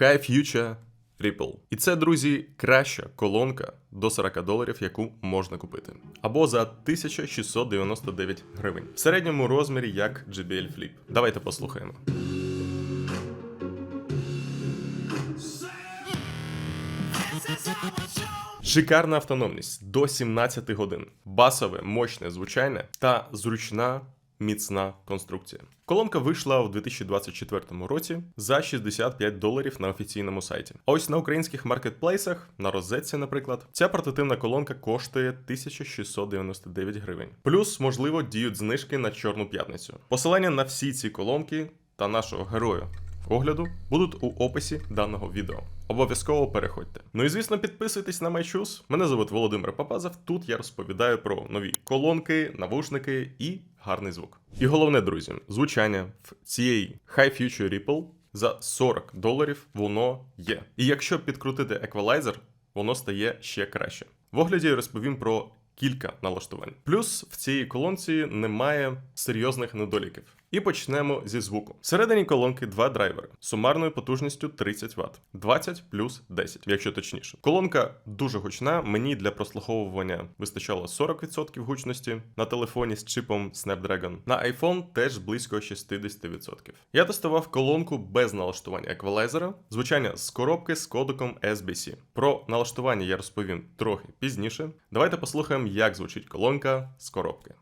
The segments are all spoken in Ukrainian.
High Future Ripple. І це, друзі, краща колонка до 40 доларів, яку можна купити. Або за 1699 гривень. В середньому розмірі як JBL Flip. Давайте послухаємо. Шикарна автономність до 17 годин, басове мощне звучання та зручна міцна конструкція. Колонка вийшла у 2024 році за 65 доларів на офіційному сайті. А ось на українських маркетплейсах, на розетці, наприклад, ця портативна колонка коштує 1699 гривень. Плюс, можливо, діють знижки на Чорну п'ятницю. Посилання на всі ці колонки та нашого героя огляду будуть у описі даного відео. Обов'язково переходьте. Ну і звісно, підписуйтесь на MyChoose. Мене звуть Володимир Папазов. Тут я розповідаю про нові колонки, навушники і гарний звук. І головне, друзі, звучання в цієї High Future Ripple за 40 доларів воно є. І якщо підкрутити еквалайзер, воно стає ще краще. В огляді я розповім про кілька налаштувань. Плюс в цій колонці немає серйозних недоліків. І почнемо зі звуку. Всередині колонки два драйвери сумарною потужністю 30 Вт, 20 плюс 10, якщо точніше. Колонка дуже гучна. Мені для прослуховування вистачало 40% гучності на телефоні з чипом Snapdragon. На iPhone теж близько 60%. Я тестував колонку без налаштування еквалайзера, звучання з коробки з кодеком SBC. Про налаштування я розповім трохи пізніше. Давайте послухаємо, як звучить колонка з коробки.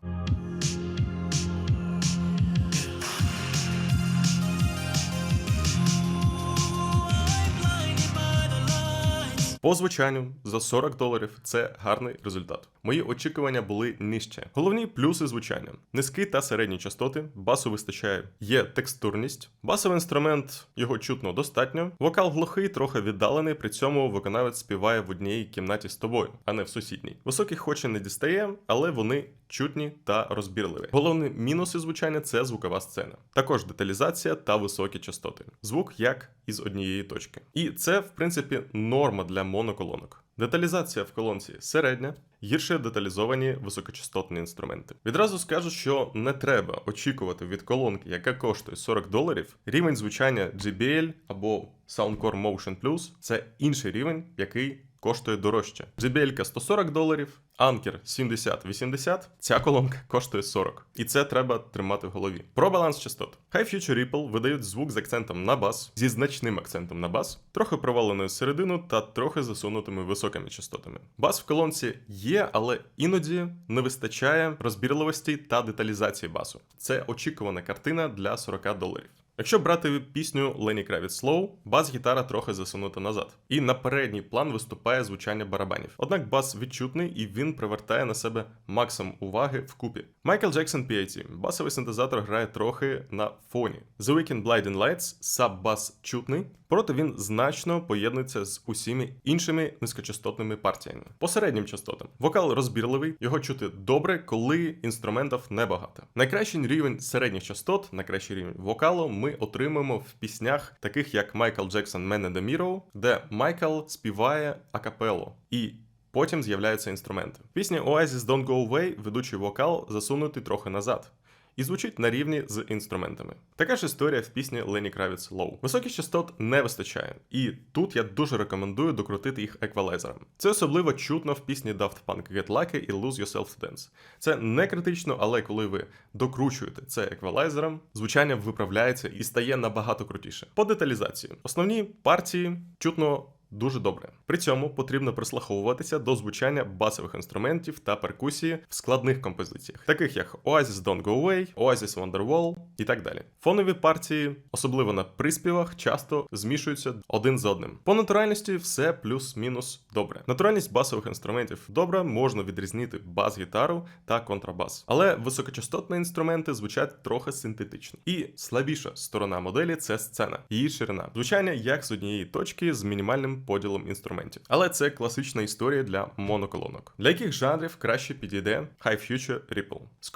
По звучанню за 40 доларів це гарний результат. Мої очікування були нижче. Головні плюси звучання: низькі та середні частоти, басу вистачає, є текстурність, басовий інструмент його чутно достатньо. Вокал глухий, трохи віддалений, при цьому виконавець співає в одній кімнаті з тобою, а не в сусідній. Високих хоч і не дістає, але вони чутні та розбірливі. Головні мінуси звучання це звукова сцена, також деталізація та високі частоти. Звук як із однієї точки. І це, в принципі, норма для моноколонок. Деталізація в колонці середня, гірше деталізовані високочастотні інструменти. Відразу скажу, що не треба очікувати від колонки, яка коштує 40 доларів, рівень звучання JBL або Soundcore Motion Plus – це інший рівень, який коштує дорожче. JBL 140 доларів, Anker 70-80, ця колонка коштує 40. І це треба тримати в голові. Про баланс частот. High Future Ripple видають звук з акцентом на бас, зі значним акцентом на бас, трохи проваленою середину та трохи засунутими високими частотами. Бас в колонці є, але іноді не вистачає розбірливості та деталізації басу. Це очікувана картина для 40 доларів. Якщо брати пісню Лені Кравіт Slow, бас-гітара трохи засунута назад. І на передній план виступає звучання барабанів. Однак бас відчутний і він привертає на себе максимум уваги вкупі. Майкл Джексон PAT. Басовий синтезатор грає трохи на фоні. The Weeknd Blinding Lights, саб-бас чутний, проте він значно поєднується з усіми іншими низькочастотними партіями. По середнім частотам. Вокал розбірливий, його чути добре, коли інструментів небагато. Найкращий рівень середніх частот, найкращий рівень вокалу ми отримаємо в піснях, таких як Майкл Джексон Man and the де Майкл співає акапело. І Потім з'являються інструменти. В пісні Oasis Don't Go Away ведучий вокал засунутий трохи назад. І звучить на рівні з інструментами. Така ж історія в пісні Лені Кравіц Low. Високих частот не вистачає, і тут я дуже рекомендую докрутити їх еквалайзером. Це особливо чутно в пісні Daft Punk Get Lucky і Lose Yourself to Dance. Це не критично, але коли ви докручуєте це еквалайзером, звучання виправляється і стає набагато крутіше. По деталізації основні партії чутно дуже добре. При цьому потрібно прислуховуватися до звучання басових інструментів та перкусії в складних композиціях, таких як Oasis Don't Go Away, Oasis Wonderwall і так далі. Фонові партії, особливо на приспівах, часто змішуються один з одним. По натуральності все плюс-мінус добре. Натуральність басових інструментів добра, можна відрізнити бас-гітару та контрабас. Але високочастотні інструменти звучать трохи синтетично. І слабіша сторона моделі це сцена, її ширина. Звучання як з однієї точки з мінімальним поділом інструментів. Але це класична історія для моноколонок. Для яких жанрів краще підійде High Future Ripple. З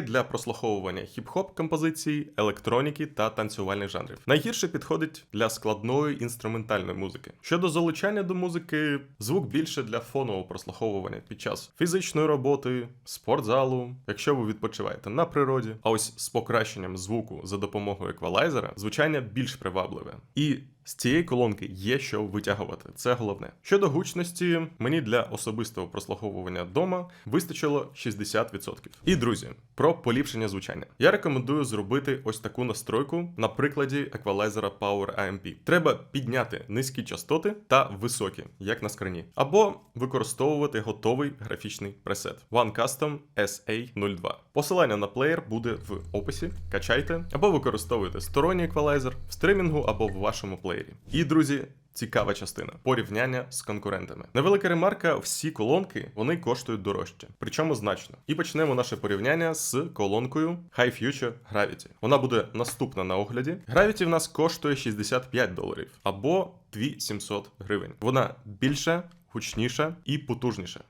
для прослуховування хіп-хоп композицій, електроніки та танцювальних жанрів. Найгірше підходить для складної інструментальної музики. Щодо залучання до музики, звук більше для фонового прослуховування під час фізичної роботи, спортзалу, якщо ви відпочиваєте на природі. А ось з покращенням звуку за допомогою еквалайзера звучання більш привабливе. І З цієї колонки є що витягувати, це головне. Щодо гучності, мені для особистого прослуховування вдома вистачило 60%. І друзі, про поліпшення звучання. Я рекомендую зробити ось таку настройку на прикладі еквалайзера Power AMP. Треба підняти низькі частоти та високі, як на скрині, або використовувати готовий графічний пресет One Custom SA02. Посилання на плеєр буде в описі. Качайте або використовуйте сторонній еквалайзер в стримінгу або в вашому плеєрі. І друзі. Цікава частина порівняння з конкурентами. Невелика ремарка: всі колонки вони коштують дорожче, причому значно. І почнемо наше порівняння з колонкою High Future Gravity. Вона буде наступна на огляді. Gravity в нас коштує 65 доларів або 2700 гривень. Вона більша, гучніша і потужніша.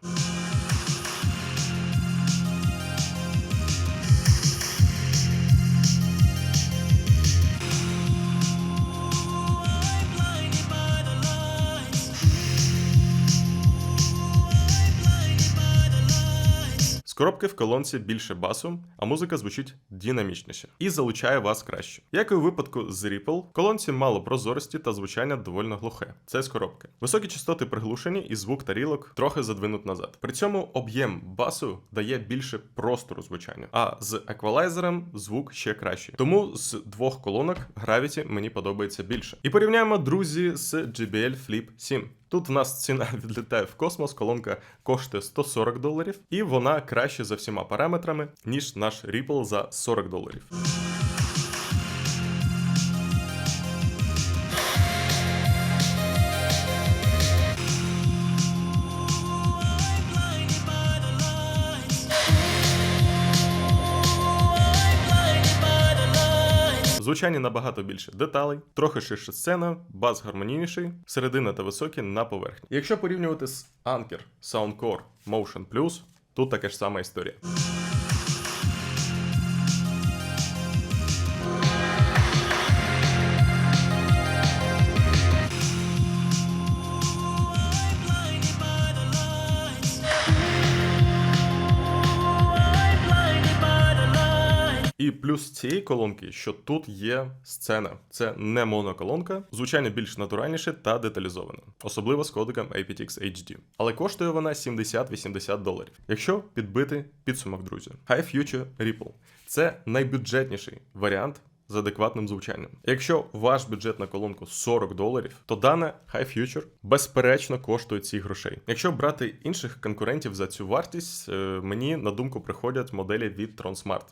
З коробки в колонці більше басу, а музика звучить динамічніше і залучає вас краще. Як і у випадку з Ripple, в колонці мало прозорості та звучання довольно глухе. Це з коробки. Високі частоти приглушені і звук тарілок трохи задвинут назад. При цьому об'єм басу дає більше простору звучанню, а з еквалайзером звук ще кращий. Тому з двох колонок Gravity мені подобається більше. І порівняємо друзі з JBL Flip 7. Тут в нас ціна відлітає в космос, колонка коштує 140 доларів, і вона краще за всіма параметрами, ніж наш Ripple за 40 доларів. Звучання набагато більше деталей, трохи ширша сцена, бас гармонійніший, середина та високі на поверхні. Якщо порівнювати з Anker, Soundcore, Motion Plus, тут така ж сама історія. Плюс цієї колонки, що тут є сцена. Це не моноколонка, звучання більш натуральніше та деталізоване, особливо з кодеком aptX HD. Але коштує вона 70-80 доларів. Якщо підбити підсумок, друзі, High Future Ripple – це найбюджетніший варіант. З адекватним звучанням. Якщо ваш бюджет на колонку 40 доларів, то дана High Future безперечно коштує ці грошей. Якщо брати інших конкурентів за цю вартість, е, мені на думку приходять моделі від Tronsmart.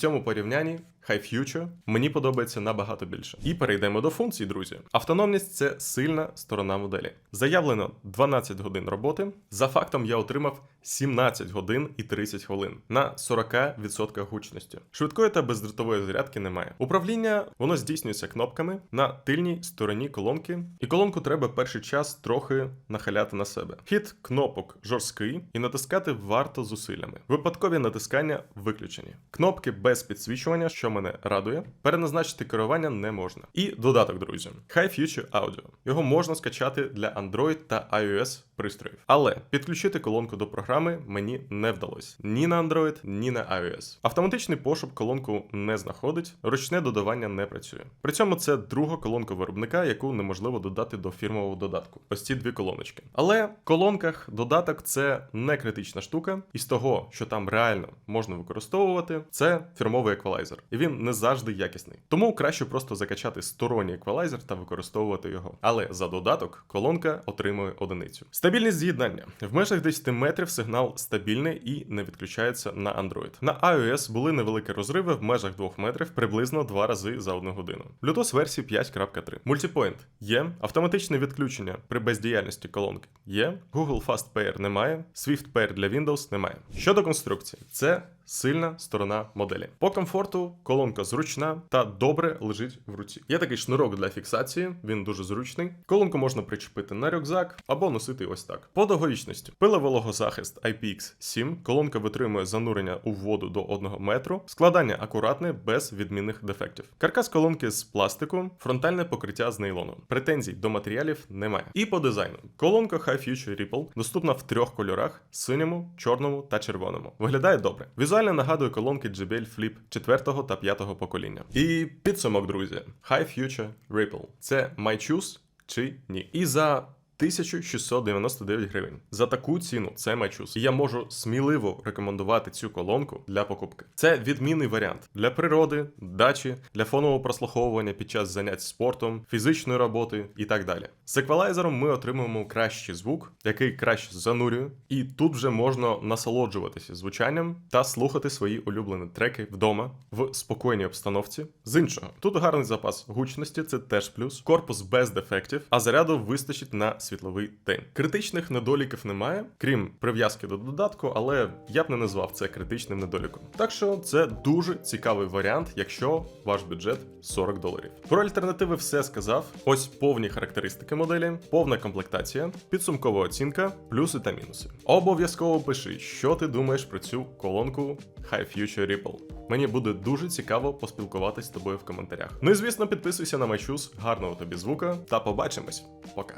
Цьому порівнянні High Future мені подобається набагато більше. І перейдемо до функцій, друзі. Автономність це сильна сторона моделі. Заявлено 12 годин роботи. За фактом я отримав 17 годин і 30 хвилин на 40% гучності. Швидкої та бездротової зарядки немає. Управління воно здійснюється кнопками на тильній стороні колонки, і колонку треба перший час трохи нахиляти на себе. Хід кнопок жорсткий і натискати варто зусиллями. Випадкові натискання виключені. Кнопки без підсвічування, що мене радує, переназначити керування не можна. І додаток, друзі, High Future Audio. Його можна скачати для Android та iOS пристроїв. Але підключити колонку до програми мені не вдалося ні на Android, ні на iOS. Автоматичний пошук колонку не знаходить, ручне додавання не працює. При цьому це друга колонка виробника, яку неможливо додати до фірмового додатку. Ось ці дві колоночки. Але в колонках додаток це не критична штука, і з того, що там реально можна використовувати, це фірмовий еквалайзер, і він не завжди якісний. Тому краще просто закачати сторонній еквалайзер та використовувати його. Але за додаток колонка отримує одиницю. Стабільність з'єднання в межах 10 метрів сигнал стабільний і не відключається на Android. На iOS були невеликі розриви в межах 2 метрів приблизно 2 рази за одну годину. Bluetooth версії 5.3. Multipoint є, автоматичне відключення при бездіяльності колонки є. Google Fast Pair немає, Swift Pair для Windows немає. Щодо конструкції, це сильна сторона моделі. По комфорту колонка зручна та добре лежить в руці. Є такий шнурок для фіксації, він дуже зручний. Колонку можна причепити на рюкзак або носити ось так. По довговічності. Пиловологозахист IPX7, колонка витримує занурення у воду до 1 метру, складання акуратне, без відмінних дефектів. Каркас колонки з пластику, фронтальне покриття з нейлону. Претензій до матеріалів немає. І по дизайну. Колонка High Future Ripple доступна в трьох кольорах: синьому, чорному та червоному. Виглядає добре. Візуально нагадує колонки JBL Flip 4 та 5 покоління. І підсумок, друзі. High Future Ripple. Це my choose чи ні? І за 1699 гривень. За таку ціну це майчус. І я можу сміливо рекомендувати цю колонку для покупки. Це відмінний варіант для природи, дачі, для фонового прослуховування під час занять спортом, фізичної роботи і так далі. З еквалайзером ми отримуємо кращий звук, який краще занурює, і тут вже можна насолоджуватися звучанням та слухати свої улюблені треки вдома в спокійній обстановці. З іншого, тут гарний запас гучності, це теж плюс, корпус без дефектів, а заряду вистачить на світловий день. Критичних недоліків немає, крім прив'язки до додатку, але я б не назвав це критичним недоліком. Так що це дуже цікавий варіант, якщо ваш бюджет 40 доларів. Про альтернативи все сказав. Ось повні характеристики моделі, повна комплектація, підсумкова оцінка, плюси та мінуси. Обов'язково пиши, що ти думаєш про цю колонку High Future Ripple. Мені буде дуже цікаво поспілкуватись з тобою в коментарях. Ну і звісно, підписуйся на MyChoose, гарного тобі звука та побачимось. Пока.